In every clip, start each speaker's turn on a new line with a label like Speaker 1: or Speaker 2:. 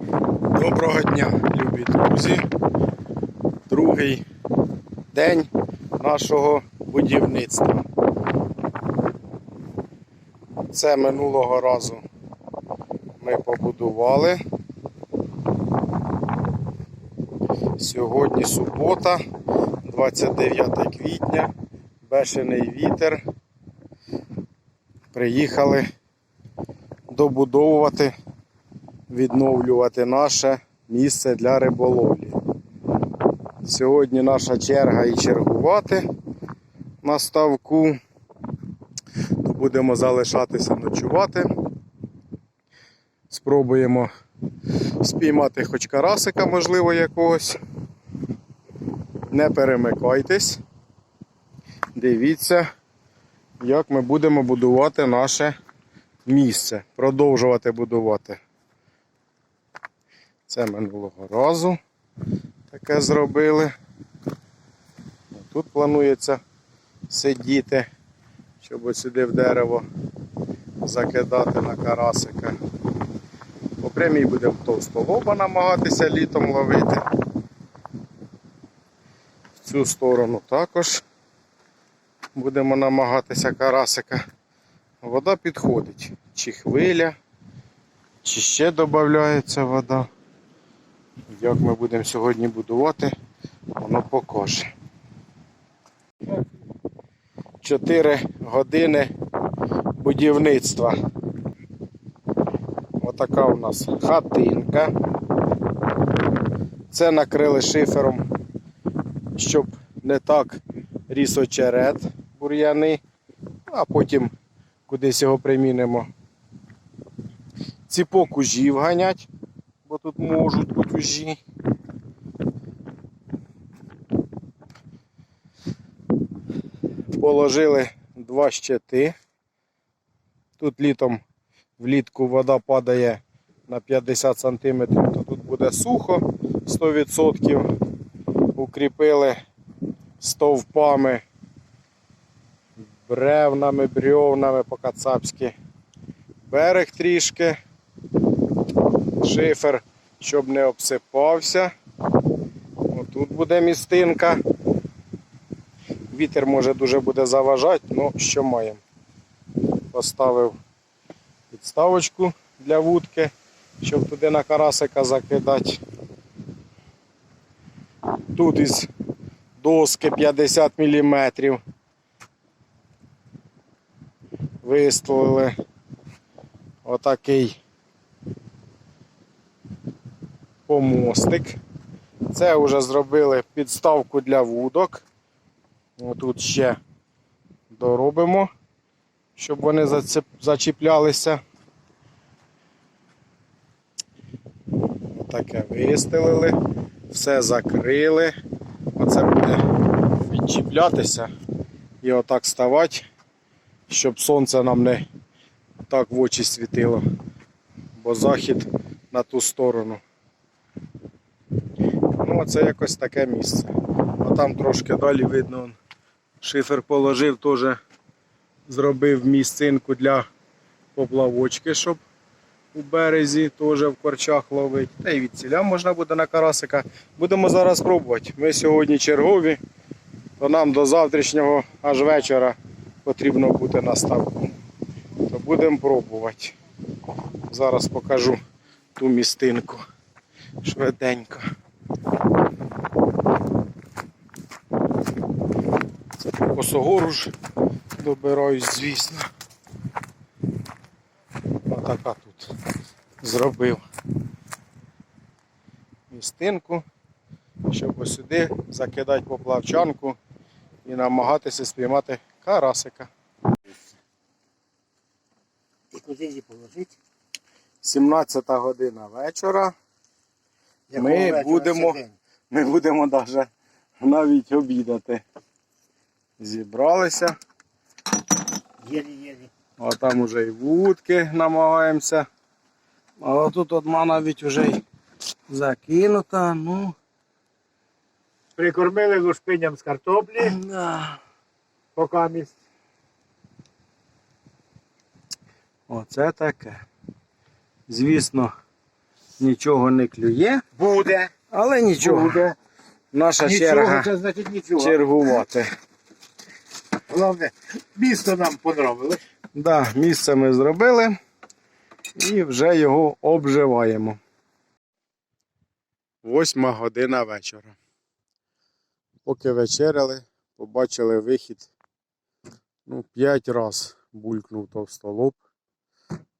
Speaker 1: Доброго дня, любі друзі. Другий день нашого будівництва. Це минулого разу ми побудували. Сьогодні субота, 29 квітня, бешений вітер. Приїхали добудовувати відновлювати наше місце для риболовлі. Сьогодні наша черга і чергувати на ставку. То будемо залишатися ночувати. Спробуємо спіймати хоч карасика, можливо, якогось. Не перемикайтесь. Дивіться, як ми будемо будувати наше місце. Продовжувати будувати. Це минулого разу таке зробили. Тут планується сидіти, щоб ось сюди в дерево закидати на карасика. По прямій будемо товстолоба намагатися літом ловити. В цю сторону також будемо намагатися карасика. Вода підходить. Чи хвиля, чи ще додається вода. Як ми будемо сьогодні будувати, воно покаже. 4 години будівництва. Отака у нас хатинка. Це накрили шифером, щоб не так ріс очерет бур'яни, а потім кудись його примінимо. Ціпок ужів ганять бо тут можуть бути ужі. Положили два щити. Тут літом влітку вода падає на 50 см, то тут буде сухо 100%. Укріпили стовпами, бревнами, бревнами по-кацапськи. Берег трішки шифер, щоб не обсипався. Отут буде містинка. Вітер може дуже буде заважати, але що маємо. Поставив підставочку для вудки, щоб туди на карасика закидати. Тут із доски 50 мм. Виставили отакий помостик. Це вже зробили підставку для вудок. Тут ще доробимо, щоб вони зачіплялися. Таке вистелили, все закрили. Оце буде відчіплятися і отак ставати, щоб сонце нам не так в очі світило, бо захід на ту сторону. Ну, це якось таке місце. А там трошки далі видно, он, шифер положив, теж зробив місцинку для поплавочки, щоб у березі теж в корчах ловити. Та й від ціля можна буде на карасика. Будемо зараз пробувати. Ми сьогодні чергові, то нам до завтрашнього аж вечора потрібно бути на ставку. То будемо пробувати. Зараз покажу ту містинку швиденько. Це ж добираюсь, звісно. Отака тут зробив містинку, щоб ось сюди закидати поплавчанку і намагатися спіймати карасика.
Speaker 2: І куди її положити?
Speaker 1: 17 година вечора. Ми будемо- Ми будемо навіть обідати. Зібралися.
Speaker 2: Єлі-єлі.
Speaker 1: А там уже і вудки намагаємося. А тут одна навіть вже й закинута. Ну,
Speaker 2: Прикормили лушпиням з картоплі,
Speaker 1: да.
Speaker 2: поки місць.
Speaker 1: Оце таке. Звісно, нічого не клює,
Speaker 2: Буде.
Speaker 1: але нічого.
Speaker 2: Буде.
Speaker 1: Наша
Speaker 2: Нічого,
Speaker 1: черга
Speaker 2: це значить нічого.
Speaker 1: чергувати.
Speaker 2: Головне, місто нам понравилось.
Speaker 1: Да, місце ми зробили і вже його обживаємо. Восьма година вечора. Поки вечеряли, побачили вихід. Ну, п'ять раз булькнув товстолоб.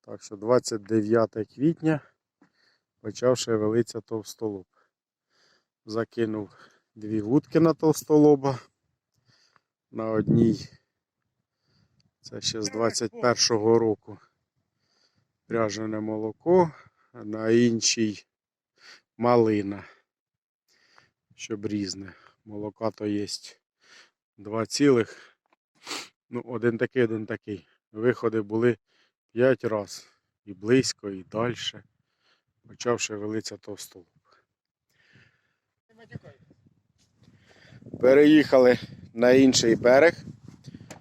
Speaker 1: Так що 29 квітня почав шевелитися товстолоб. Закинув дві вудки на товстолоба. На одній це ще з 21-го року. Пряжене молоко, а на іншій малина. Щоб різне. Молока то є два цілих. Ну, один такий, один такий. Виходи були 5 раз. І близько, і далі. Почав шевелитися товстолоб. Переїхали на інший берег.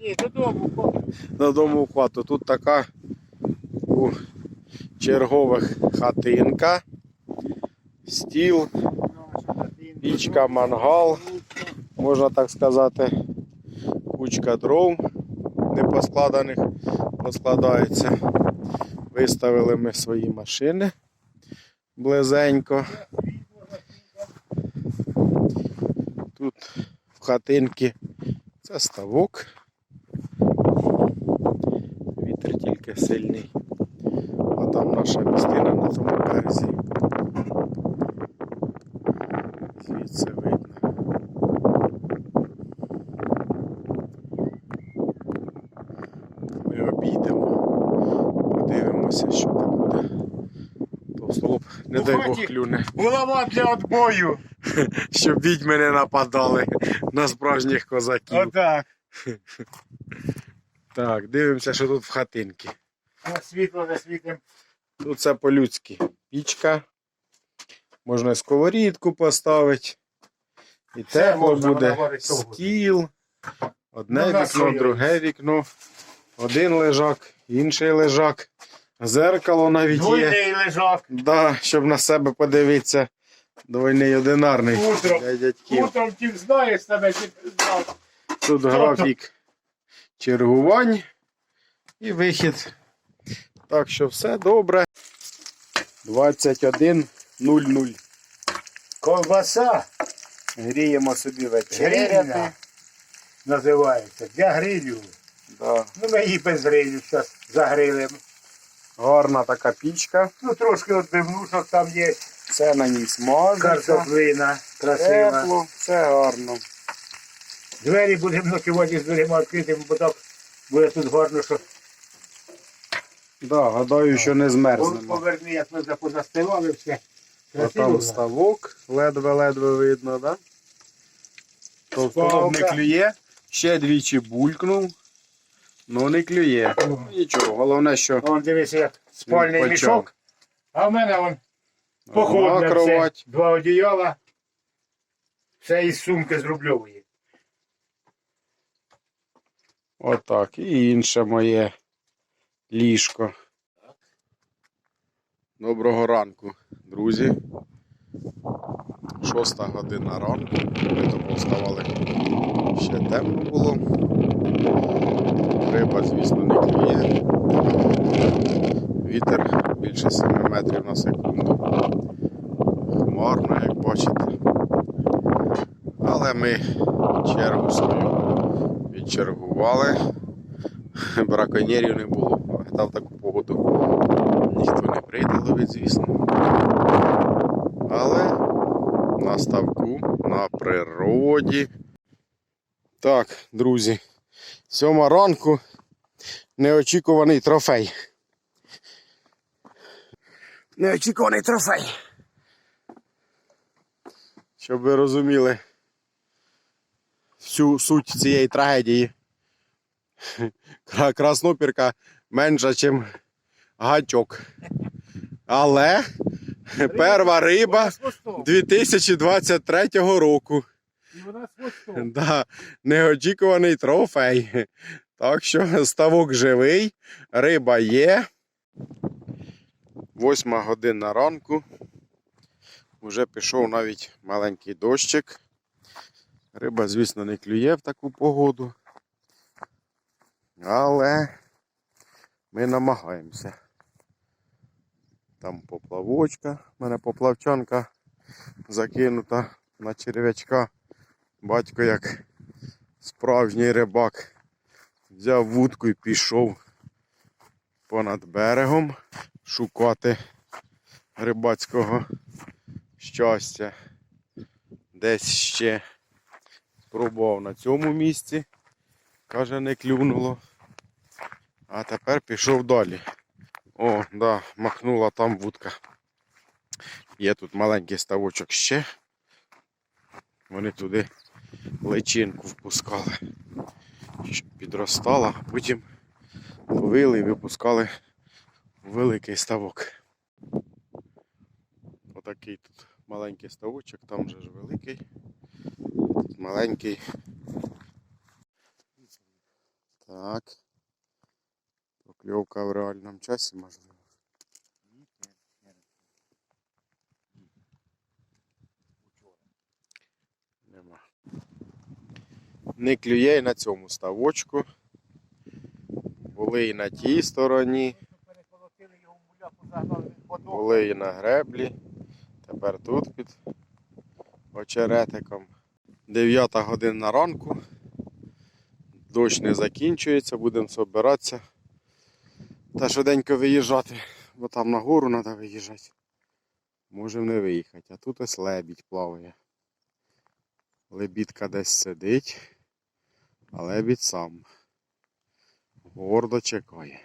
Speaker 2: Ні, додому.
Speaker 1: додому в хату. Тут така у чергових хатинка, стіл, пічка, мангал, можна так сказати, кучка дров не поскладених, поскладається. Виставили ми свої машини близенько. Тут в хатинки це ставок. Вітер тільки сильний. А там наша містина на тому березі. Звідси видно. Ми обійдемо, подивимося, що там буде. Товстолоб, не
Speaker 2: У
Speaker 1: дай. Бог клюне.
Speaker 2: Булава для відбою.
Speaker 1: Щоб відьми не нападали на справжніх козаків.
Speaker 2: Отак.
Speaker 1: Так, дивимося, що тут в хатинки.
Speaker 2: На світло засвітимо.
Speaker 1: Тут це по-людськи. Пічка. Можна сковорідку поставити. І
Speaker 2: Все
Speaker 1: тепло
Speaker 2: можна,
Speaker 1: буде. Стіл. Одне
Speaker 2: Ну,
Speaker 1: вікно, друге вікно. Один лежак, інший лежак. Зеркало навіть є.
Speaker 2: Лежак.
Speaker 1: Да, щоб на себе подивитися. Двойний одинарний.
Speaker 2: Утром.
Speaker 1: Для дядьків.
Speaker 2: Утром ті знаєш себе, чи знав.
Speaker 1: Тут графік чергувань і вихід. Так що все добре. 21.00.
Speaker 2: Ковбаса
Speaker 1: Гріємо собі
Speaker 2: грильна
Speaker 1: вечеряти.
Speaker 2: називається. Для грилю.
Speaker 1: Да.
Speaker 2: Ну, ми її без грилю зараз загрилимо.
Speaker 1: Гарна така пічка.
Speaker 2: Ну, трошки відбивнушок там є.
Speaker 1: Все на ній смажиться.
Speaker 2: Картоплина красива.
Speaker 1: Тепло, все гарно.
Speaker 2: Двері будемо ночувати з дверима відкритими, бо так буде тут гарно, що
Speaker 1: Да, гадаю, що не змерзнемо.
Speaker 2: поверни, як ми позастилали все.
Speaker 1: А
Speaker 2: Красиво.
Speaker 1: там ставок, ледве-ледве видно, да? Товстолоб не клює. Ще двічі булькнув. Ну не клює. Нічого, головне, що
Speaker 2: Вон дивися, як спальний
Speaker 1: почав.
Speaker 2: мішок. А в мене вон
Speaker 1: на
Speaker 2: походне все.
Speaker 1: кровать.
Speaker 2: Два одіяла. Все із сумки з рубльової.
Speaker 1: Отак. І інше моє ліжко. Доброго ранку, друзі. Шоста година ранку. Ми тому вставали. Ще темно було. Риба, звісно, не клює. Вітер більше 7 метрів на секунду. Хмарно, як бачите. Але ми чергу свою відчергували. Браконьєрів не було. Та в таку погоду ніхто не прийде ловить, звісно. Але на ставку, на природі. Так, друзі, сьома ранку неочікуваний трофей. Неочікуваний трофей. Щоб ви розуміли всю суть цієї трагедії. Краснопірка менша, ніж гачок. Але перша риба 2023 року.
Speaker 2: І вона.
Speaker 1: Да, неочікуваний трофей. Так що ставок живий, риба є. Восьма година ранку. Уже пішов навіть маленький дощик. Риба, звісно, не клює в таку погоду. Але ми намагаємося. Там поплавочка, в мене поплавчанка закинута на черв'ячка. Батько як справжній рибак взяв вудку і пішов понад берегом шукати рибацького щастя. Десь ще спробував на цьому місці, каже, не клюнуло. А тепер пішов далі. О, да, махнула там вудка. Є тут маленький ставочок ще. Вони туди личинку впускали, щоб підростала, а потім ловили і випускали великий ставок. Отакий тут маленький ставочок, там же ж великий. Тут маленький. Так. Покльовка в реальному часі можливо. Нема. Не клює і на цьому ставочку. Були і на тій стороні,
Speaker 2: Переколотили його в муляку, загнали він подох.
Speaker 1: Були і на греблі. Тепер тут під очеретиком. 9 година ранку. Дощ не закінчується, будемо збиратися. Та швиденько виїжджати, бо там на гору треба виїжджати. Можемо не виїхати. А тут ось лебідь плаває. Лебідка десь сидить, а лебідь сам гордо чекає.